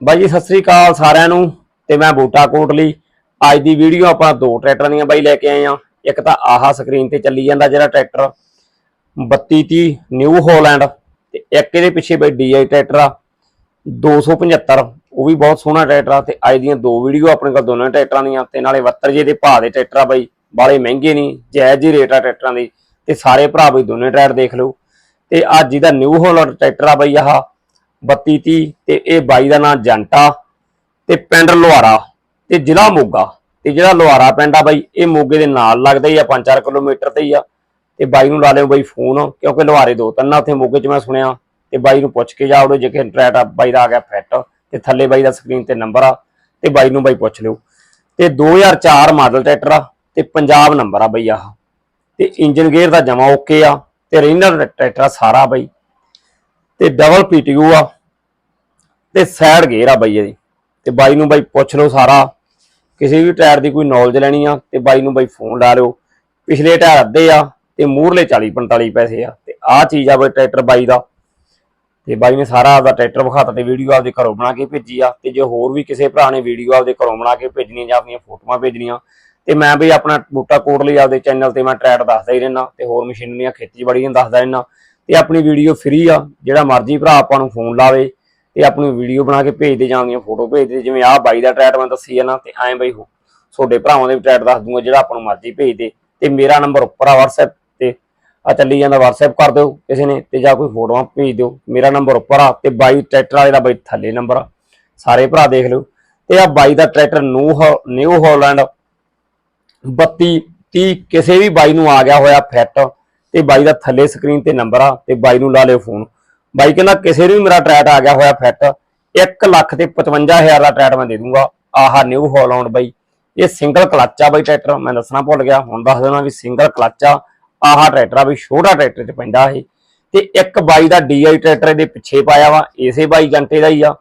ਬਾਈ ਜੀ, ਸਤਿ ਸ੍ਰੀ ਅਕਾਲ ਸਾਰਿਆਂ ਨੂੰ ਤੇ ਮੈਂ ਬੂਟਾ ਕੋਟਲੀ ਅੱਜ ਦੀ ਵੀਡੀਓ ਆਪਾਂ ਦੋ ਟਰੈਕਟਰਾਂ ਦੀਆਂ ਬਾਈ ਲੈ ਕੇ ਆਏ ਆ ਇੱਕ ਤਾਂ ਆਹਾ ਸਕਰੀਨ ਤੇ ਚੱਲੀ ਜਾਂਦਾ ਜਿਹੜਾ ਟਰੈਕਟਰ 3230 ਨਿਊ ਹੋਲੈਂਡ ਤੇ ਇੱਕ ਇਹਦੇ ਪਿੱਛੇ ਬਈ ਡੀਆਈ ਟਰੈਕਟਰ ਆ 275 ਉਹ ਵੀ ਬਹੁਤ ਸੋਹਣਾ ਟਰੈਕਟਰ ਆ ਤੇ ਅੱਜ ਦੀਆਂ ਦੋ ਵੀਡੀਓ ਆਪਣੇ ਕੋਲ ਦੋਨਾਂ ਟਰੈਕਟਰਾਂ ਦੀਆਂ ਤੇ ਨਾਲੇ 72 ਜੇ ਦੇ ਭਾਅ ਦੇ ਟਰੈਕਟਰ ਆ ਬਾਈ ਬਾਲੇ ਮਹਿੰਗੇ ਨਹੀਂ, ਜਾਇਜ਼ ਹੀ ਰੇਟ ਆ ਟਰੈਕਟਰਾਂ ਦੀ ਤੇ ਸਾਰੇ ਭਰਾ ਬਈ ਦੋਨੇ ਟਰੈਕਟਰ ਦੇਖ ਲਓ। ਤੇ ਅੱਜ ਇਹਦਾ ਨਿਊ ਹੋਲੈਂਡ ਟਰੈਕਟਰ ਆ ਬਾਈ ਆਹ 3230 ਤੇ ਇਹ ਬਾਈ ਦਾ ਨਾਮ ਜੰਟਾ ਤੇ ਪਿੰਡ ਲੋਹਾਰਾ ਤੇ ਜ਼ਿਲ੍ਹਾ ਮੋਗਾ ਤੇ ਜਿਹੜਾ ਲੋਹਾਰਾ ਪਿੰਡ ਆ ਬਾਈ, ਇਹ ਮੋਗੇ ਦੇ ਨਾਲ ਲੱਗਦਾ ਹੀ ਆ 5-4 ਕਿਲੋਮੀਟਰ ਤੇ ਹੀ ਆ। ਤੇ ਬਾਈ ਨੂੰ ਲਾ ਲਿਓ ਬਾਈ ਫੋਨ, ਕਿਉਂਕਿ ਲੋਹਾਰੇ ਦੋ ਤਿੰਨ ਉੱਥੇ ਮੋਗੇ 'ਚ ਮੈਂ ਸੁਣਿਆ। ਤੇ ਬਾਈ ਨੂੰ ਪੁੱਛ ਕੇ ਜਾਓ ਜੇ ਕਿ ਟਰੈਟ ਆ, ਬਾਈ ਦਾ ਆ ਗਿਆ ਫਿੱਟ ਤੇ ਥੱਲੇ ਬਾਈ ਦਾ ਸਕਰੀਨ ਤੇ ਨੰਬਰ ਆ, ਤੇ ਬਾਈ ਨੂੰ ਬਾਈ ਪੁੱਛ ਲਿਓ। ਤੇ 2004 ਮਾਡਲ ਟਰੈਕਟਰ ਆ, ਤੇ ਪੰਜਾਬ ਨੰਬਰ ਆ ਬਈ ਆਹ। ਤੇ ਇੰਜਨ ਗੇਅਰ ਦਾ ਜਮਾ ਓਕੇ ਆ, ਤੇ ਰੇਨਰ ਟਰੈਕਟਰ ਆ ਸਾਰਾ ਬਾਈ। ਤੇ ਡਬਲ ਪੀਟੀਯੂ ਆ ਤੇ ਸਾਈਡ ਗੇਅਰ ਆ ਬਾਈ ਇਹਦੀ। ਤੇ ਬਾਈ ਨੂੰ ਬਾਈ ਪੁੱਛ ਲਓ ਸਾਰਾ। ਕਿਸੇ ਵੀ ਟਾਇਰ ਦੀ ਕੋਈ ਨੌਲੇਜ ਲੈਣੀ ਆ, ਤੇ ਬਾਈ ਨੂੰ ਬਾਈ ਫੋਨ ਲਾ ਲਿਓ। ਪਿਛਲੇ ਟਾਇਰ ਅੱਧੇ ਆ, ਤੇ ਮੂਹਰਲੇ 40 45 ਪੈਸੇ ਆ। ਤੇ ਆਹ ਚੀਜ਼ ਆ ਬਾਈ ਟਰੈਕਟਰ ਬਾਈ ਦਾ। ਤੇ ਬਾਈ ਨੇ ਸਾਰਾ ਆਪਦਾ ਟਰੈਕਟਰ ਵਿਖਾਤਾ ਤੇ ਵੀਡੀਓ ਆਪਦੇ ਘਰੋਂ ਬਣਾ ਕੇ ਭੇਜੀ ਆ। ਤੇ ਜੇ ਹੋਰ ਵੀ ਕਿਸੇ ਭਰਾ ਨੇ ਵੀਡੀਓ ਆਪਦੇ ਘਰੋਂ ਬਣਾ ਕੇ ਭੇਜਣੀ ਜਾਂ ਆਪਣੀਆਂ ਫੋਟੋਆਂ ਭੇਜਣੀਆਂ, ਤੇ ਮੈਂ ਵੀ ਆਪਣਾ ਬੂਟਾ ਕੋਟ ਲਈ ਆਪਦੇ ਚੈਨਲ ਤੇ ਮੈਂ ਟਰੈਟ ਦੱਸਦਾ ਹੀ ਰਹਿਣਾ ਤੇ ਹੋਰ ਮਸ਼ੀਨਰੀਆਂ ਖੇਤੀਬਾੜੀ ਦੀਆਂ ਦੱਸਦਾ ਰਹਿਣਾ ਤੇ ਆਪਣੀ ਵੀਡੀਓ ਫ੍ਰੀ ਆ। ਜਿਹੜਾ ਮਰਜ਼ੀ ਭਰਾ ਆਪਾਂ ਨੂੰ ਫੋਨ ਲਾਵੇ। ਤੇ ਆਪਣੀ ਵੀਡੀਓ ਬਣਾ ਕੇ ਭੇਜਦੇ ਜਾਂਦੀਆਂ ਫੋਟੋ ਭੇਜਦੇ, ਜਿਵੇਂ ਆਹ ਬਾਈ ਦਾ ਟਰੈਟ ਮੈਂ ਦੱਸੀ ਜਾਣਾ ਤੇ ਐਂ ਬਾਈ ਤੁਹਾਡੇ ਭਰਾਵਾਂ ਦੇ ਵੀ ਟਰੈਟ ਦੱਸ ਦੂੰਗਾ, ਜਿਹੜਾ ਆਪ ਨੂੰ ਮਰਜ਼ੀ ਭੇਜ ਤੇ ਮੇਰਾ ਨੰਬਰ ਉੱਪਰ ਆ WhatsApp ਤੇ, ਆ ਚੱਲੀ ਜਾਂਦਾ WhatsApp ਕਰ ਦਿਓ ਕਿਸੇ ਨੇ, ਤੇ ਜਾਂ ਕੋਈ ਫੋਟੋਆਂ ਭੇਜ ਦਿਓ, ਮੇਰਾ ਨੰਬਰ ਉੱਪਰ ਆ, ਤੇ ਬਾਈ ਟਰੈਕਟਰ ਵਾਲੇ ਦਾ ਬਾਈ ਥੱਲੇ ਨੰਬਰ ਆ, ਸਾਰੇ ਭਰਾ ਦੇਖ ਲਿਓ, ਤੇ ਆ ਬਾਈ ਦਾ ਟਰੈਕਟਰ ਨਿਊ ਨਿਊ ਹਾਲੈਂਡ 32 30 ਕਿਸੇ ਵੀ ਬਾਈ ਨੂੰ ਆ ਗਿਆ ਹੋਇਆ ਫਿੱਟ ਤੇ ਬਾਈ ਦਾ ਥੱਲੇ ਸਕਰੀਨ ਤੇ ਨੰਬਰ ਆ, ਤੇ ਬਾਈ ਨੂੰ ਲਾ ਲਿਓ ਫੋਨ ਬਾਈ ਕਹਿੰਦਾ ਕਿਸੇ ਨੂੰ ਵੀ ਮੇਰਾ ਟਰੈਟ ਆ ਗਿਆ ਹੋਇਆ ਫਿੱਟ 1 ਲੱਖ ਤੇ 55000 ਦਾ ਟਰੈਟ ਮੈਂ ਦੇ ਦੂੰਗਾ। ਆਹਾ ਨਿਊ ਹਾਲੈਂਡ ਬਾਈ। ਇਹ ਸਿੰਗਲ ਕਲੱਚ ਆ ਬਾਈ ਟਰੈਕਟਰ, ਮੈਂ ਦੱਸਣਾ ਭੁੱਲ ਗਿਆ, ਹੁਣ ਦੱਸ ਦੇਣਾ ਵੀ ਸਿੰਗਲ ਕਲੱਚ ਆ। ਆਹਾ ਟਰੈਕਟਰ ਆ ਵੀ ਛੋਟਾ ਟਰੈਕਟਰ ਚ ਪੈਂਦਾ ਇਹ। ਤੇ ਇੱਕ ਬਾਈ ਦਾ ਡੀਆਈ ਟਰੈਕਟਰ ਇਹਦੇ ਪਿੱਛੇ ਪਾਇਆ ਵਾ, ਇਸੇ ਬਾਈ ਜੰਟੇ ਦਾ ਹੀ ਆ।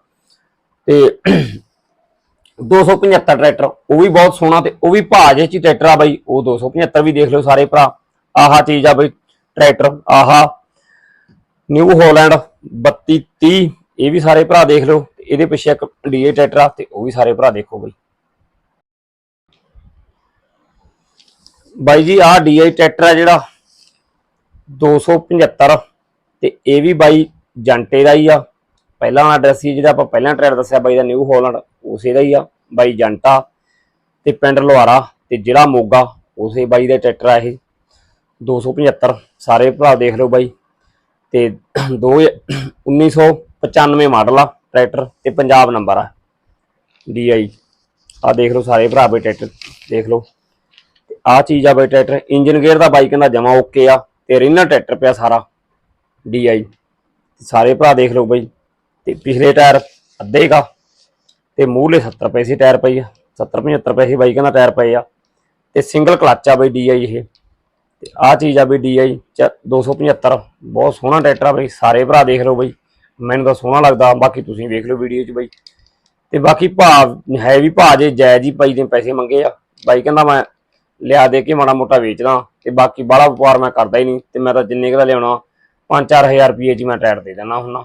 ਤੇ 275 ਟਰੈਕਟਰ, ਉਹ ਵੀ ਬਹੁਤ ਸੋਹਣਾ ਤੇ ਉਹ ਵੀ ਭਾਜੇ ਚ ਟਰੈਕਟਰ ਆ ਬਾਈ, ਉਹ 275 ਵੀ ਦੇਖ ਲਓ ਸਾਰੇ ਭਰਾ। ਆਹਾ ਚੀਜ਼ ਆ ਬਾਈ, ਟਰੈਕਟਰ, ਆਹਾ ਨਿਊ ਹਾਲੈਂਡ 3230 ਇਹ ਵੀ ਸਾਰੇ ਭਰਾ ਦੇਖ ਲਓ ਇਹਦੇ ਪਿੱਛੇ ਇੱਕ ਡੀਏ ਟਰੈਕਟਰ ਆ, ਤੇ ਉਹ ਵੀ ਸਾਰੇ ਭਰਾ ਦੇਖੋ ਬਾਈ। ਬਾਈ ਜੀ, ਆਹ ਡੀਆਈ ਟਰੈਕਟਰ ਆ ਜਿਹੜਾ 275 ਤੇ ਇਹ ਵੀ ਬਾਈ ਜੰਟੇ ਦਾ ਹੀ ਆ। ਪਹਿਲਾਂ ਐਡਰੈਸ ਸੀ ਜਿਹੜਾ ਆਪਾਂ ਪਹਿਲਾਂ ਟਰੈਕਟਰ ਦੱਸਿਆ ਬਾਈ ਦਾ ਨਿਊ ਹਾਲੈਂਡ, ਉਸੇ ਦਾ ਹੀ ਆ, ਬਾਈ ਜੰਟਾ, ਤੇ ਪਿੰਡ ਲੁਹਾਰਾ, ਤੇ ਜ਼ਿਲ੍ਹਾ ਮੋਗਾ, ਉਸੇ ਬਾਈ ਦਾ ਟਰੈਕਟਰ ਆ ਇਹ। 275 ਸਾਰੇ ਭਰਾ ਦੇਖ ਲਓ ਬਾਈ। ਤੇ ਦੋ 1995 ਮਾਡਲ ਆ ਟਰੈਕਟਰ ਤੇ ਪੰਜਾਬ ਨੰਬਰ ਆ। ਡੀਆਈ ਆ ਦੇਖ ਲਓ ਸਾਰੇ ਭਰਾ ਬਈ ਟਰੈਕਟਰ ਦੇਖ ਲਓ। ਤੇ ਆ ਚੀਜ਼ ਆ ਬਈ ਟਰੈਕਟਰ ਇੰਜਨ ਗੇਅਰ ਦਾ ਬਾਈਕ ਦਾ ਜਮਾ ਓਕੇ ਆ ਤੇ ਰੀਨਾ ਟਰੈਕਟਰ ਪਿਆ ਸਾਰਾ ਡੀਆਈ ਸਾਰੇ ਭਰਾ ਦੇਖ ਲਓ ਬਈ, ਤੇ ਪਿਛਲੇ ਟਾਇਰ ਅੱਧੇ ਕਾ, ਤੇ ਮੂਹਰਲੇ 70 ਪੈਸੇ ਟਾਇਰ ਪਈ ਆ 70 75 ਪੈਸੇ ਬਾਈਕਾਂ ਦਾ ਟਾਇਰ ਪਏ ਆ। ਤੇ ਸਿੰਗਲ ਕਲੱਚ ਆ ਬਈ ਡੀਆਈ ਇਹ। ਤੇ ਆ ਚੀਜ਼ ਆ ਬਈ ਡੀਆਈ 275 ਬਹੁਤ ਸੋਹਣਾ ਟਰੈਕਟਰ ਆ ਬਈ, ਸਾਰੇ ਭਰਾ ਦੇਖ ਲਓ ਬਈ। ਮੈਨੂੰ ਤਾਂ ਸੋਹਣਾ ਲੱਗਦਾ, ਬਾਕੀ ਤੁਸੀਂ ਵੇਖ ਲਓ ਵੀਡੀਓ 'ਚ ਬਈ। ਤੇ ਬਾਕੀ ਭਾਅ ਹੈ ਵੀ ਭਾਅ ਜੇ ਜਾਇਜ਼ ਹੀ ਬਾਈ ਦੇ ਪੈਸੇ ਮੰਗੇ ਆ। ਬਾਈ ਕਹਿੰਦਾ ਮੈਂ ਲਿਆ ਦੇ ਕੇ ਮਾੜਾ ਮੋਟਾ ਵੇਚਦਾ, ਤੇ ਬਾਕੀ ਬਾਹਲਾ ਵਪਾਰ ਮੈਂ ਕਰਦਾ ਹੀ ਨਹੀਂ, ਤੇ ਮੈਂ ਤਾਂ ਜਿੰਨੇ ਕੁ ਦਾ ਲਿਆਉਣਾ 5-4000 ਰੁਪਏ 'ਚ ਮੈਂ ਟਰੈਟ ਦੇ ਦੇਣਾ ਹੁੰਨਾ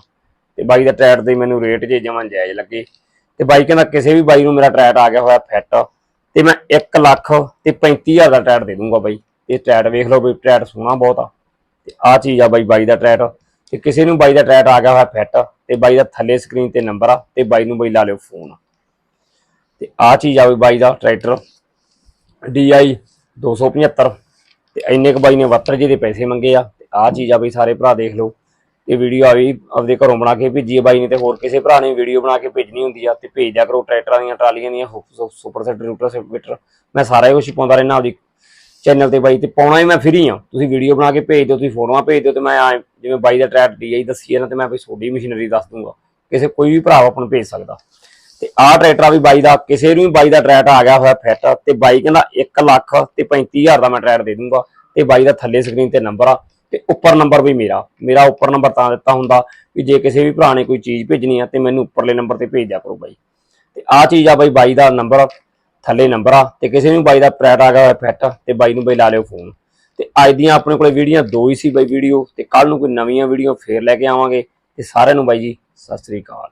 ਤੇ ਬਾਈ ਦਾ ਟਰੈਟ ਦੇ ਮੈਨੂੰ ਰੇਟ ਜੇ ਜਮਾਂ ਜਾਇਜ਼ ਲੱਗੇ। ਤੇ ਬਾਈ ਕਹਿੰਦਾ ਕਿਸੇ ਵੀ ਬਾਈ ਨੂੰ ਮੇਰਾ ਟਰੈਟ ਆ ਗਿਆ ਹੋਇਆ ਫਿੱਟ, ਤੇ ਮੈਂ 1 ਲੱਖ ਤੇ 35000 ਦਾ ਟਰੈਟ ਦੇ ਦੂੰਗਾ ਬਾਈ। ਇਹ ਟਰੈਟ ਵੇਖ ਲਓ ਬਈ ਟਰੈਟ ਸੋਹਣਾ ਬਹੁਤ ਆ। ਤੇ ਆ ਚੀਜ਼ ਆ ਬਾਈ ਬਾਈ ਦਾ ਟਰੈਟ ਤੇ ਕਿਸੇ ਨੂੰ ਬਾਈ ਦਾ ਟਰੈਟ ਆ ਗਿਆ ਹੋਇਆ ਫਿੱਟ ਤੇ ਬਾਈ ਦਾ ਥੱਲੇ ਸਕਰੀਨ ਤੇ ਨੰਬਰ ਆ, ਤੇ ਬਾਈ ਨੂੰ ਬਾਈ ਲਾ ਲਿਓ ਫੋਨ ਤੇ ਆ ਚੀਜ਼ ਆ ਬਾਈ ਦਾ ਟਰੈਕਟਰ DI 275 ਤੇ ਇੰਨੇ ਕ ਬਾਈ ਨੇ 72 ਜੀ ਦੇ ਪੈਸੇ ਮੰਗੇ ਆ। ਤੇ ਆ ਚੀਜ਼ ਆ ਬਈ ਸਾਰੇ ਭਰਾ ਦੇਖ ਲਓ। ਇਹ ਵੀਡੀਓ ਆ ਵੀ ਆਪਦੇ ਘਰੋਂ ਬਣਾ ਕੇ ਭੇਜੀ ਬਾਈ ਨੇ ਤੇ ਹੋਰ ਕਿਸੇ ਭਰਾ ਨੇ ਵੀਡੀਓ ਬਣਾ ਕੇ ਭੇਜਣੀ ਹੁੰਦੀ ਆ। ਤੇ ਭੇਜ ਦਿਆ ਕਰੋ ਟਰੈਕਟਰਾਂ ਦੀਆਂ ਟਰਾਲੀਆਂ ਦੀਆਂ ਸੁਪਰ ਸੈਟ ਰੂਟਰ ਸੈਪਟਰ। ਮੈਂ ਸਾਰਾ ਹੀ ਕੁਝ ਪਾਉਂਦਾ ਰਹਿਣਾ ਆਪਦੀ ਚੈਨਲ ਤੇ ਬਾਈ ਤੇ ਪਾਉਣਾ ਹੀ ਮੈਂ ਫ੍ਰੀ ਆ ਤੁਸੀਂ ਵੀਡੀਓ ਬਣਾ ਕੇ ਭੇਜ ਦਿਓ, ਤੁਸੀਂ ਫੋਟੋਆਂ ਭੇਜ ਦਿਓ ਤੇ ਮੈਂ ਜਿਵੇਂ ਬਾਈ ਦਾ ਟਰੈਕ ਡੀਆਈ ਦੱਸੀ ਹੈ ਨਾ ਤੇ ਮੈਂ ਬਈ ਤੁਹਾਡੀ ਮਸ਼ੀਨਰੀ ਦੱਸ ਦੂੰਗਾ। ਕਿਸੇ ਕੋਈ ਵੀ ਭਰਾ ਆਪਾਂ ਨੂੰ ਭੇਜ ਸਕਦਾ। ਤੇ ਆਹ ਟਰੈਕਟਰ ਆ ਵੀ ਬਾਈ ਦਾ, ਕਿਸੇ ਨੂੰ ਵੀ ਬਾਈ ਦਾ ਟਰੈਕਟ ਆ ਗਿਆ ਹੋਇਆ ਫਿੱਟ ਤੇ ਬਾਈ ਕਹਿੰਦਾ 1 ਲੱਖ ਤੇ 35000 ਦਾ ਮੈਂ ਟਰੈਕਟ ਦੇ ਦੂੰਗਾ। ਤੇ ਬਾਈ ਦਾ ਥੱਲੇ ਸਕਰੀਨ ਤੇ ਨੰਬਰ ਆ, ਤੇ ਉੱਪਰ ਨੰਬਰ ਵੀ ਮੇਰਾ। ਮੇਰਾ ਉੱਪਰ ਨੰਬਰ ਤਾਂ ਦਿੱਤਾ ਹੁੰਦਾ ਵੀ ਜੇ ਕਿਸੇ ਵੀ ਭਰਾ ਨੇ ਕੋਈ ਚੀਜ਼ ਭੇਜਣੀ ਆ ਤੇ ਮੈਨੂੰ ਉੱਪਰਲੇ ਨੰਬਰ ਤੇ ਭੇਜ ਦਿਆ ਕਰੋ ਬਾਈ। ਤੇ ਆਹ ਚੀਜ਼ ਆ ਬਾਈ ਬਾਈ ਦਾ ਨੰਬਰ ਥੱਲੇ ਨੰਬਰ ਆ ਤੇ ਕਿਸੇ ਨੂੰ ਬਾਈ ਦਾ ਪ੍ਰੈਟ ਆ ਗਿਆ ਹੋਇਆ ਫਿੱਟ ਤੇ ਬਾਈ ਨੂੰ ਬਾਈ ਲਾ ਲਿਓ ਫੋਨ। ਤੇ ਅੱਜ ਦੀਆਂ ਆਪਣੇ ਕੋਲੇ ਵੀਡੀਓ ਦੋ ਹੀ ਸੀ ਬਾਈ ਵੀਡੀਓ ਤੇ ਕੱਲ ਨੂੰ ਕੋਈ ਨਵੀਆਂ ਵੀਡੀਓ ਫੇਰ ਲੈ ਕੇ ਆਵਾਂਗੇ। ਤੇ ਸਾਰਿਆਂ ਨੂੰ ਬਾਈ ਜੀ, ਸਤਿ ਸ੍ਰੀ ਅਕਾਲ।